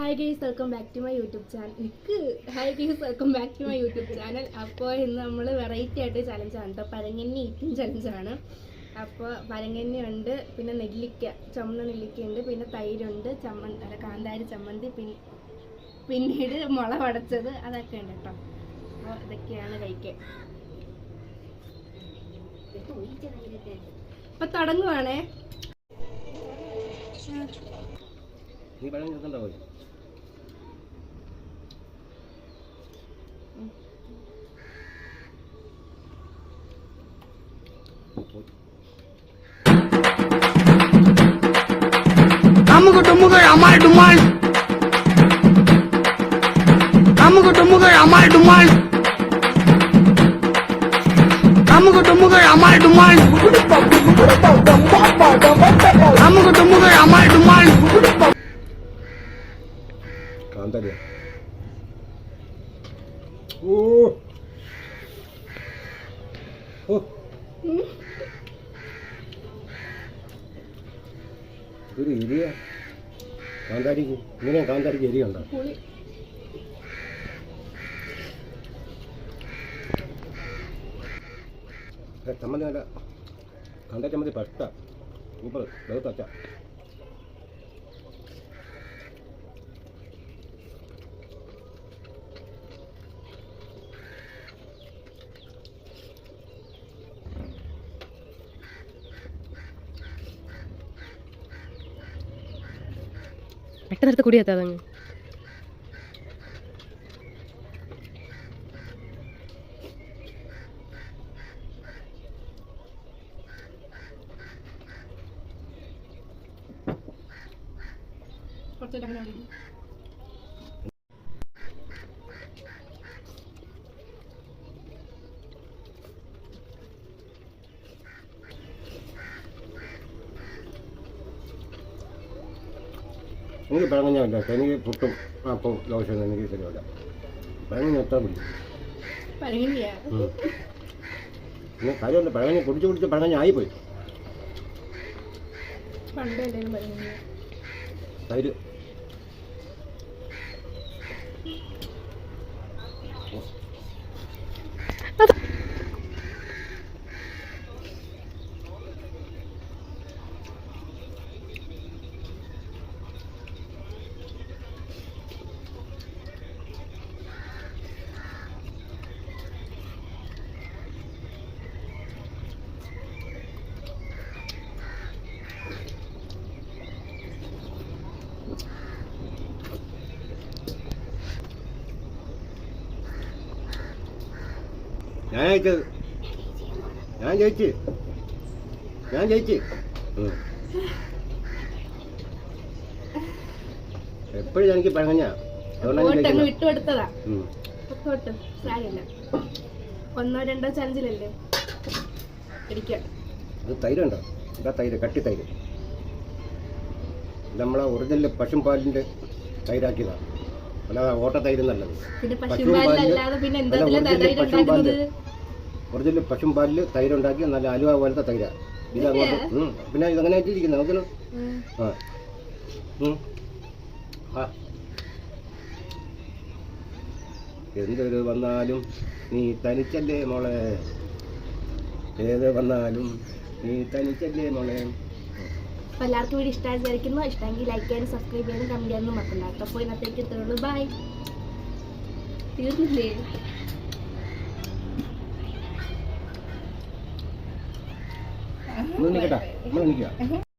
Hi guys welcome back to my YouTube channel എനിക്ക് hi guys welcome back to my YouTube channel അപ്പോൾ ഇന്ന് നമ്മൾ variety ആയിട്ട് ചലഞ്ചാണ് കേട്ടോ പരങ്ങന്നി ഈറ്റിംഗ് ചലഞ്ചാണ് അപ്പോൾ പരങ്ങന്നി ഉണ്ട് പിന്നെ നെല്ലിക്ക ചുമന്ന നെല്ലിക്ക ഉണ്ട് പിന്നെ തൈരുണ്ട് ചമ്മന്തി അല്ല കാന്താരി ചമ്മന്തി പിന്നെ പിന്നീട് മുള പടച്ചത് അതൊക്കെ ഉണ്ട് കേട്ടോ അപ്പോൾ ഇതൊക്കെയാണ് കഴിക്കാൻ. അപ്പൊ തുടങ്ങുവാണേ. നീ പഴം നിർത്തണ്ടാവോ அமுகு டுமுகள் அமால் டுமால் அமுகு டுமுகள் அமால் டுமால் அமுகு டுமுகள் அமால் டுமால் அமுகு டுமுகள் அமால் டுமால் காந்தாரியா ഇതൊരു എരിയ കാന്താരിക്ക് ഇങ്ങനെ കാന്താരിക്ക് എരിയ ഉണ്ടോ ചമ്മന്തി നല്ല കാന്താരി ചമ്മന്തി പഷ്ട സൂപ്പർ. വെറുതെ തച്ച പെട്ടെന്നെടുത്ത് കുടിയാത്താ അതങ്ങ്. കുറച്ചിട്ട് അങ്ങനെ എനിക്ക് പഴങ്ങഞ്ഞല്ല എനിക്ക് പുട്ടും അപ്പം ദോശയൊന്നും എനിക്ക് ശരിയല്ല പഴങ്ങഞ്ഞ എത്ര പിടിക്കും പിന്നെ കാര്യമല്ല പഴങ്ങഞ്ഞ കുടിച്ച് കുടിച്ച് പഴങ്ങഞ്ഞ ആയിപ്പോയി. തൈര് ഞാൻ ജയിച്ചത് ഞാൻ ജയിച്ച് ഞാൻ ജയിച്ച്. എപ്പോഴും എനിക്ക് പഴങ്ങഞ്ഞ അതുകൊണ്ടാണ് വിട്ടുകൊടുത്തതാ. തൊട്ട് സാരില്ല ഒന്നോ രണ്ടോ ചഞ്ചിലല്ലേ ഇരിക്കാം ഇത് തൈരുണ്ടോ ഇതാ തൈര് കട്ടി തൈര്. നമ്മളെ ഒറിജിനൽ പശുപാലിന്റെ തൈരാക്കിയതാണ് അല്ലാതെ ഓട്ട തൈര് നല്ലത്. പശുവും പാലിൽ പശുവും ഉണ്ടാക്കുന്നത്? പാലിൽ. ഒറിജിനൽ തൈരുണ്ടാക്കി നല്ല അലുവ പോലത്തെ തൈരാ. ഇത് അങ്ങോട്ട് പിന്നെ ഇതങ്ങനെ ആയിട്ടിരിക്കുന്നത് നോക്കണം. ആ. എന്തൊരു വന്നാലും നീ തനിച്ചല്ലേ മോളെ? ഏത് വന്നാലും നീ തനിച്ചല്ലേ മോളെ? അപ്പൊ എല്ലാവർക്കും വീഡിയോ ഇഷ്ടമായി വിചാരിക്കുന്നു. ഇഷ്ടമെങ്കിൽ ലൈക്ക് ചെയ്യാനും സബ്സ്ക്രൈബ് ചെയ്യാനും കമന്റ് ചെയ്യാനും മറക്കണ്ട അപ്പോൾ ഇന്നത്തേക്ക് ഇത്രയുള്ളൂ. ബൈ തീർന്നില്ലേ? നിൽക്കട്ടാ നമ്മൾ നിൽക്കുക.